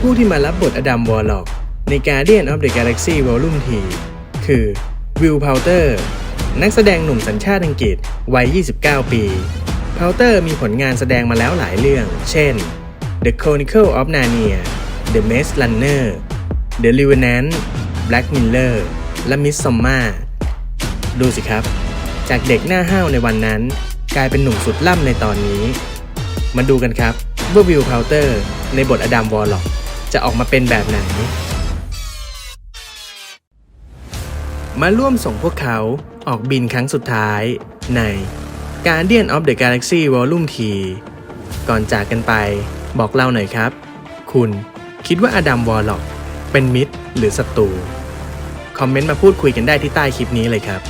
ผู้ที่มารับบทอดัมวอร์ล็อกใน Guardian of the Galaxy Volume T คือวิลพาวเตอร์นักแสดงหนุ่มสัญชาติอังกฤษวัย 29 ปีพาวเตอร์มีผลงานแสดงมาแล้วหลายเรื่อง เช่น The Chronicle of Narnia The Maze Runner The Revenant Black Miller และ Midsommar ดูสิครับ จากเด็กหน้าห้าวในวันนั้น กลายเป็นหนุ่มสุดล่ำในตอนนี้ มาดูกันครับว่าวิลพาวเตอร์ในบทอดัมวอร์ล็อก จะออกมาเป็นแบบไหน มาร่วมส่งพวกเขาออกบินครั้งสุดท้ายใน Guardian of the Galaxy Volume T ก่อนจากกันไปบอกเล่าหน่อยครับ คุณคิดว่าอดัมวอร์ล็อกเป็นมิตรหรือศัตรู คอมเมนต์มาพูดคุยกันได้ที่ใต้คลิปนี้เลยครับ